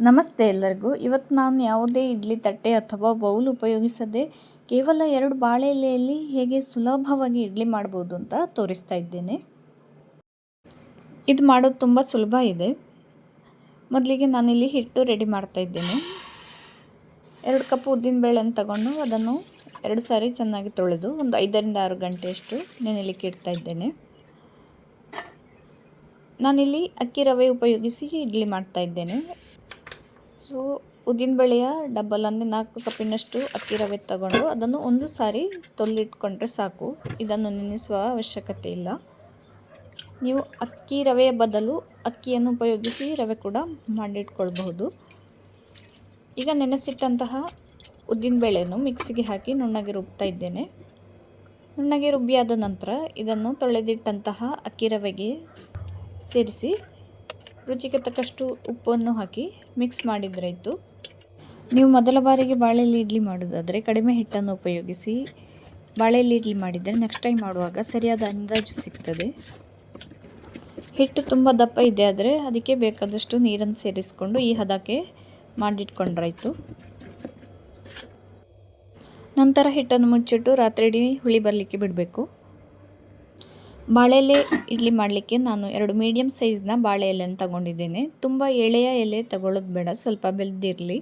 ನಮಸ್ತೆ ಎಲ್ಲರಿಗೂ. ಇವತ್ತು ನಾನು ಯಾವುದೇ ಇಡ್ಲಿ ತಟ್ಟೆ ಅಥವಾ ಬೌಲ್ ಉಪಯೋಗಿಸದೆ ಕೇವಲ ಎರಡು ಬಾಳೆ ಎಲೆಯಲ್ಲಿ ಹೇಗೆ ಸುಲಭವಾಗಿ ಇಡ್ಲಿ ಮಾಡ್ಬೋದು ಅಂತ ತೋರಿಸ್ತಾ ಇದ್ದೇನೆ. ಇದು ಮಾಡೋದು ತುಂಬ ಸುಲಭ ಇದೆ. ಮೊದಲಿಗೆ ನಾನಿಲ್ಲಿ ಹಿಟ್ಟು ರೆಡಿ ಮಾಡ್ತಾ ಇದ್ದೇನೆ. ಎರಡು ಕಪ್ ಉದ್ದಿನಬೇಳೆಯನ್ನು ತಗೊಂಡು ಅದನ್ನು ಎರಡು ಸಾರಿ ಚೆನ್ನಾಗಿ ತೊಳೆದು ಒಂದು ಐದರಿಂದ ಆರು ಗಂಟೆಯಷ್ಟು ನೆನೆಲಿಕ್ಕೆ ಇಡ್ತಾ ಇದ್ದೇನೆ. ನಾನಿಲ್ಲಿ ಅಕ್ಕಿ ರವೆ ಉಪಯೋಗಿಸಿ ಇಡ್ಲಿ ಮಾಡ್ತಾ ಇದ್ದೇನೆ. ಸೊ ಉದ್ದಿನಬೇಳೆಯ ಡಬ್ಬಲ್ ಅಂದರೆ ನಾಲ್ಕು ಕಪ್ಪಿನಷ್ಟು ಅಕ್ಕಿ ರವೆ ತಗೊಂಡು ಅದನ್ನು ಒಂದು ಸಾರಿ ತೊಲ್ಲಿಟ್ಕೊಂಡ್ರೆ ಸಾಕು. ಇದನ್ನು ನೆನೆಸುವ ಅವಶ್ಯಕತೆ ಇಲ್ಲ. ನೀವು ಅಕ್ಕಿ ರವೆಯ ಬದಲು ಅಕ್ಕಿಯನ್ನು ಉಪಯೋಗಿಸಿ ರವೆ ಕೂಡ ಮಾಡಿಟ್ಕೊಳ್ಬಹುದು. ಈಗ ನೆನೆಸಿಟ್ಟಂತಹ ಉದ್ದಿನಬೇಳೆಯನ್ನು ಮಿಕ್ಸಿಗೆ ಹಾಕಿ ನುಣ್ಣಗೆ ರುಬ್ತಾ ಇದ್ದೇನೆ. ನುಣ್ಣಗೆ ರುಬ್ಬಿಯಾದ ನಂತರ ಇದನ್ನು ತೊಳೆದಿಟ್ಟಂತಹ ಅಕ್ಕಿ ರವೆಗೆ ಸೇರಿಸಿ ರುಚಿಗೆ ತಕ್ಕಷ್ಟು ಉಪ್ಪನ್ನು ಹಾಕಿ ಮಿಕ್ಸ್ ಮಾಡಿದ್ರಾಯಿತು. ನೀವು ಮೊದಲ ಬಾರಿಗೆ ಬಾಳೆಯಲ್ಲಿ ಇಡ್ಲಿ ಮಾಡೋದಾದರೆ ಕಡಿಮೆ ಹಿಟ್ಟನ್ನು ಉಪಯೋಗಿಸಿ ಬಾಳೆಲಿ ಇಡ್ಲಿ ಮಾಡಿದರೆ ನೆಕ್ಸ್ಟ್ ಟೈಮ್ ಮಾಡುವಾಗ ಸರಿಯಾದ ಅಂದಾಜು ಸಿಗ್ತದೆ. ಹಿಟ್ಟು ತುಂಬ ದಪ್ಪ ಇದೆ ಆದರೆ ಅದಕ್ಕೆ ಬೇಕಾದಷ್ಟು ನೀರನ್ನು ಸೇರಿಸಿಕೊಂಡು ಈ ಹದಕ್ಕೆ ಮಾಡಿಟ್ಕೊಂಡ್ರಾಯಿತು. ನಂತರ ಹಿಟ್ಟನ್ನು ಮುಚ್ಚಿಟ್ಟು ರಾತ್ರಿ ಹುಳಿ ಬರಲಿಕ್ಕೆ ಬಿಡಬೇಕು. ಬಾಳೆ ಇಡ್ಲಿ ಮಾಡಲಿಕ್ಕೆ ನಾನು ಎರಡು ಮೀಡಿಯಮ್ ಸೈಜ್ನ ಬಾಳೆ ಎಲೆಯನ್ನು ತಗೊಂಡಿದ್ದೇನೆ. ತುಂಬ ಎಳೆಯ ಎಲೆ ತಗೊಳ್ಳೋದು ಬೇಡ, ಸ್ವಲ್ಪ ಬೆಳೆದಿರಲಿ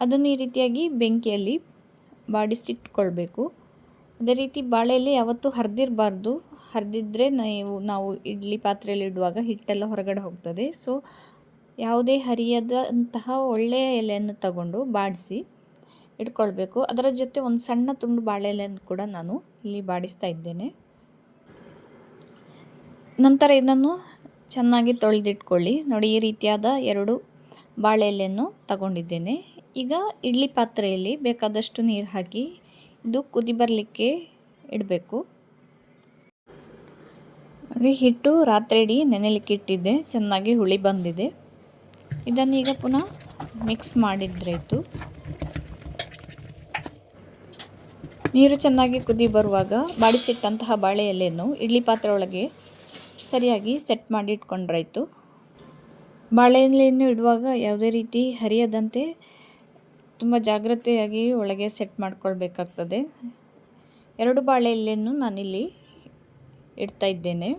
ಅದನ್ನು ಈ ರೀತಿಯಾಗಿ ಬೆಂಕಿಯಲ್ಲಿ ಬಾಡಿಸಿಟ್ಕೊಳ್ಬೇಕು. ಅದೇ ರೀತಿ ಬಾಳೆ ಎಲೆ ಯಾವತ್ತೂ ಹರಿದಿರಬಾರ್ದು. ಹರಿದಿದ್ರೆ ನೀವು, ನಾವು ಇಡ್ಲಿ ಪಾತ್ರೆಯಲ್ಲಿ ಇಡುವಾಗ ಹಿಟ್ಟೆಲ್ಲ ಹೊರಗಡೆ ಹೋಗ್ತದೆ. ಸೊ ಯಾವುದೇ ಹರಿಯದಂತಹ ಒಳ್ಳೆಯ ಎಲೆಯನ್ನು ತಗೊಂಡು ಬಾಡಿಸಿ ಇಟ್ಕೊಳ್ಬೇಕು. ಅದರ ಜೊತೆ ಒಂದು ಸಣ್ಣ ತುಂಡು ಬಾಳೆ ಎಲೆಯನ್ನು ಕೂಡ ನಾನು ಇಲ್ಲಿ ಬಾಡಿಸ್ತಾ ಇದ್ದೇನೆ. ನಂತರ ಇದನ್ನು ಚೆನ್ನಾಗಿ ತೊಳೆದಿಟ್ಕೊಳ್ಳಿ. ನೋಡಿ, ಈ ರೀತಿಯಾದ ಎರಡು ಬಾಳೆ ಎಲೆಯನ್ನು ತಗೊಂಡಿದ್ದೇನೆ. ಈಗ ಇಡ್ಲಿ ಪಾತ್ರೆಯಲ್ಲಿ ಬೇಕಾದಷ್ಟು ನೀರು ಹಾಕಿ ಇದು ಕುದಿ ಬರಲಿಕ್ಕೆ ಇಡಬೇಕು. ನೋಡಿ, ಹಿಟ್ಟು ರಾತ್ರಿ ಇಡೀ ನೆನೆಲಿಕ್ಕೆ ಇಟ್ಟಿದ್ದೆ. ಚೆನ್ನಾಗಿ ಹುಳಿ ಬಂದಿದೆ. ಇದನ್ನು ಈಗ ಪುನಃ ಮಿಕ್ಸ್ ಮಾಡಿದ್ರಾಯಿತು. ನೀರು ಚೆನ್ನಾಗಿ ಕುದಿ ಬರುವಾಗ ಬಾಡಿಸಿಟ್ಟಂತಹ ಬಾಳೆ ಎಲೆಯನ್ನು ಇಡ್ಲಿ ಪಾತ್ರೆ ಒಳಗೆ ಸರಿಯಾಗಿ ಸೆಟ್ ಮಾಡಿ ಇಟ್ಕೊಂಡ್ರಾಯ್ತು. ಬಾಳೆಹಣ್ಣು ಇಡುವಾಗ ಯಾವುದೇ ರೀತಿ ಹರಿಯದಂತೆ ತುಂಬ ಜಾಗ್ರತೆಯಾಗಿ ಒಳಗೆ ಸೆಟ್ ಮಾಡ್ಕೊಳ್ಬೇಕಾಗ್ತದೆ. ಎರಡು ಬಾಳೆ ಎಲೆಯನ್ನು ನಾನಿಲ್ಲಿ ಇಡ್ತಾ ಇದ್ದೇನೆ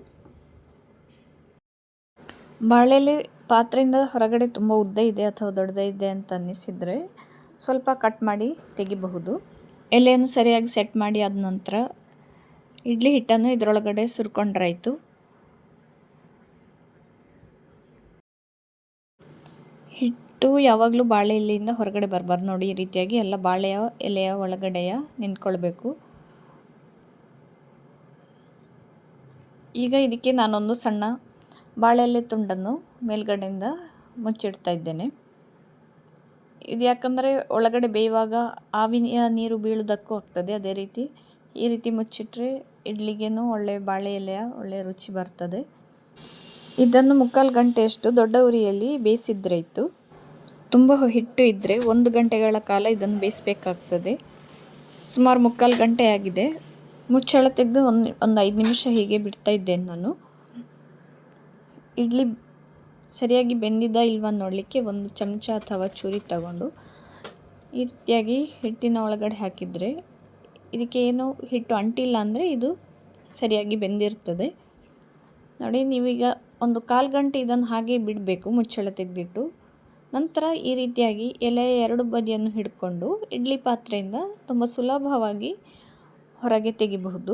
ಬಾಳೆಲೆ ಪಾತ್ರೆಯಿಂದ ಹೊರಗಡೆ ತುಂಬ ಉದ್ದ ಇದೆ ಅಥವಾ ದೊಡ್ಡದೇ ಇದೆ ಅಂತ ಅನ್ನಿಸಿದರೆ ಸ್ವಲ್ಪ ಕಟ್ ಮಾಡಿ ತೆಗಿಬಹುದು. ಎಲೆಯನ್ನು ಸರಿಯಾಗಿ ಸೆಟ್ ಮಾಡಿ ಆದ ನಂತರ ಇಡ್ಲಿ ಹಿಟ್ಟನ್ನು ಇದರೊಳಗಡೆ ಸುರ್ಕೊಂಡ್ರಾಯ್ತು. ಹಿಟ್ಟು ಯಾವಾಗಲೂ ಬಾಳೆ ಎಲೆಯಿಂದ ಹೊರಗಡೆ ಬರಬಾರ್ದು ನೋಡಿ, ಈ ರೀತಿಯಾಗಿ ಎಲ್ಲ ಬಾಳೆಯ ಎಲೆಯ ಒಳಗಡೆಯ ನಿಂತ್ಕೊಳ್ಬೇಕು. ಈಗ ಇದಕ್ಕೆ ನಾನೊಂದು ಸಣ್ಣ ಬಾಳೆ ಎಲೆ ತುಂಡನ್ನು ಮೇಲ್ಗಡೆಯಿಂದ ಮುಚ್ಚಿಡ್ತಾ ಇದ್ದೇನೆ. ಇದು ಯಾಕಂದರೆ ಒಳಗಡೆ ಬೇಯುವಾಗ ಆವಿನ ನೀರು ಬೀಳೋದಕ್ಕೂ ಆಗ್ತದೆ, ಅದೇ ರೀತಿ ಈ ರೀತಿ ಮುಚ್ಚಿಟ್ರೆ ಇಡ್ಲಿಗೇನು ಒಳ್ಳೆ ಬಾಳೆ ಎಲೆಯ ಒಳ್ಳೆಯ ರುಚಿ ಬರ್ತದೆ. ಇದನ್ನು ಮುಕ್ಕಾಲು ಗಂಟೆಯಷ್ಟು ದೊಡ್ಡ ಉರಿಯಲ್ಲಿ ಬೇಯಿಸಿದ್ರೆ ಇತ್ತು ತುಂಬ ಹಿಟ್ಟು ಇದ್ದರೆ ಒಂದು ಗಂಟೆಗಳ ಕಾಲ ಇದನ್ನು ಬೇಯಿಸಬೇಕಾಗ್ತದೆ. ಸುಮಾರು ಮುಕ್ಕಾಲು ಗಂಟೆ ಆಗಿದೆ. ಮುಚ್ಚಳ ತೆಗೆದು ಒಂದು ಒಂದು ಐದು ನಿಮಿಷ ಹೀಗೆ ಬಿಡ್ತಾ ಇದ್ದೇನೆ ನಾನು. ಇಡ್ಲಿ ಸರಿಯಾಗಿ ಬೆಂದಿದ್ದ ಇಲ್ವಾ ನೋಡಲಿಕ್ಕೆ ಒಂದು ಚಮಚ ಅಥವಾ ಚೂರಿ ತಗೊಂಡು ಈ ರೀತಿಯಾಗಿ ಹಿಟ್ಟಿನ ಒಳಗಡೆ ಹಾಕಿದರೆ ಇದಕ್ಕೆ ಏನು ಹಿಟ್ಟು ಅಂಟಿಲ್ಲ ಅಂದರೆ ಇದು ಸರಿಯಾಗಿ ಬೆಂದಿರ್ತದೆ. ನೋಡಿ, ನೀವೀಗ ಒಂದು ಕಾಲು ಗಂಟೆ ಇದನ್ನು ಹಾಗೆ ಬಿಡಬೇಕು ಮುಚ್ಚಳ ತೆಗೆದಿಟ್ಟು. ನಂತರ ಈ ರೀತಿಯಾಗಿ ಎಲೆಯ ಎರಡು ಬದಿಯನ್ನು ಹಿಡ್ಕೊಂಡು ಇಡ್ಲಿ ಪಾತ್ರೆಯಿಂದ ತುಂಬ ಸುಲಭವಾಗಿ ಹೊರಗೆ ತೆಗಿಬಹುದು.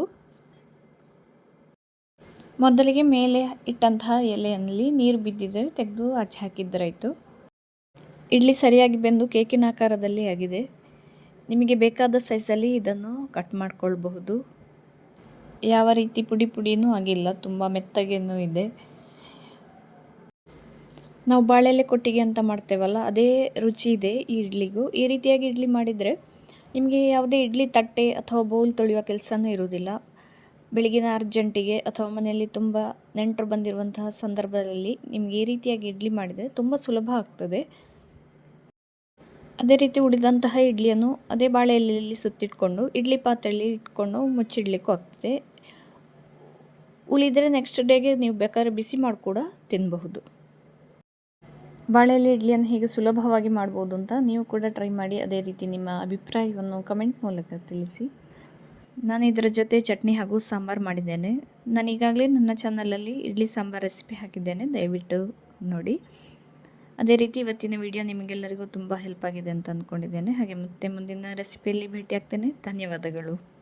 ಮೊದಲಿಗೆ ಮೇಲೆ ಇಟ್ಟಂತಹ ಎಲೆಯಲ್ಲಿ ನೀರು ಬಿದ್ದಿದ್ದರೆ ತೆಗೆದು ಆಚೆ ಹಾಕಿದ್ದರಾಯಿತು. ಇಡ್ಲಿ ಸರಿಯಾಗಿ ಬೆಂದು ಕೇಕಿನ ಆಕಾರದಲ್ಲಿ ಆಗಿದೆ. ನಿಮಗೆ ಬೇಕಾದ ಸೈಜಲ್ಲಿ ಇದನ್ನು ಕಟ್ ಮಾಡ್ಕೊಳ್ಬಹುದು. ಯಾವ ರೀತಿ ಪುಡಿ ಪುಡಿಯೂ ಆಗಿಲ್ಲ, ತುಂಬ ಮೆತ್ತಗೇನೂ ಇದೆ. ನಾವು ಬಾಳೆಲೆ ಕೊಟ್ಟಿಗೆ ಅಂತ ಮಾಡ್ತೇವಲ್ಲ, ಅದೇ ರುಚಿ ಇದೆ ಈ ಇಡ್ಲಿಗೂ. ಈ ರೀತಿಯಾಗಿ ಇಡ್ಲಿ ಮಾಡಿದರೆ ನಿಮಗೆ ಯಾವುದೇ ಇಡ್ಲಿ ತಟ್ಟೆ ಅಥವಾ ಬೌಲ್ ತೊಳೆಯುವ ಕೆಲಸನೂ ಇರುವುದಿಲ್ಲ. ಬೆಳಗಿನ ಅರ್ಜೆಂಟಿಗೆ ಅಥವಾ ಮನೆಯಲ್ಲಿ ತುಂಬ ನೆಂಟರು ಬಂದಿರುವಂತಹ ಸಂದರ್ಭದಲ್ಲಿ ನಿಮಗೆ ಈ ರೀತಿಯಾಗಿ ಇಡ್ಲಿ ಮಾಡಿದರೆ ತುಂಬ ಸುಲಭ ಆಗ್ತದೆ. ಅದೇ ರೀತಿ ಉಳಿದಂತಹ ಇಡ್ಲಿಯನ್ನು ಅದೇ ಬಾಳೆಯಲ್ಲಿ ಸುತ್ತಿಟ್ಕೊಂಡು, ಇಡ್ಲಿ ಪಾತ್ರೆಯಲ್ಲಿ ಇಟ್ಕೊಂಡು ಮುಚ್ಚಿಡ್ಲಿಕ್ಕೂ ಆಗ್ತದೆ. ಉಳಿದರೆ ನೆಕ್ಸ್ಟ್ ಡೇಗೆ ನೀವು ಬೇಕಾದ್ರೆ ಬಿಸಿ ಮಾಡಿ ಕೂಡ ತಿನ್ನಬಹುದು ಬಾಳೆಲೆ ಇಡ್ಲಿಯನ್ನು ಹೇಗೆ ಸುಲಭವಾಗಿ ಮಾಡ್ಬೋದು ಅಂತ ನೀವು ಕೂಡ ಟ್ರೈ ಮಾಡಿ ಅದೇ ರೀತಿ ನಿಮ್ಮ ಅಭಿಪ್ರಾಯವನ್ನು ಕಮೆಂಟ್ ಮೂಲಕ ತಿಳಿಸಿ. ನಾನು ಇದರ ಜೊತೆ ಚಟ್ನಿ ಹಾಗೂ ಸಾಂಬಾರು ಮಾಡಿದ್ದೇನೆ. ನಾನು ಈಗಾಗಲೇ ನನ್ನ ಚಾನಲಲ್ಲಿ ಇಡ್ಲಿ ಸಾಂಬಾರು ರೆಸಿಪಿ ಹಾಕಿದ್ದೇನೆ. ದಯವಿಟ್ಟು ನೋಡಿ. ಅದೇ ರೀತಿ ಇವತ್ತಿನ ವಿಡಿಯೋ ನಿಮಗೆಲ್ಲರಿಗೂ ತುಂಬ ಹೆಲ್ಪ್ ಆಗಿದೆ ಅಂತ ಅಂದ್ಕೊಂಡಿದ್ದೇನೆ. ಹಾಗೆ ಮತ್ತೆ ಮುಂದಿನ ರೆಸಿಪಿಯಲ್ಲಿ ಭೇಟಿ ಆಗ್ತೇನೆ ಧನ್ಯವಾದಗಳು.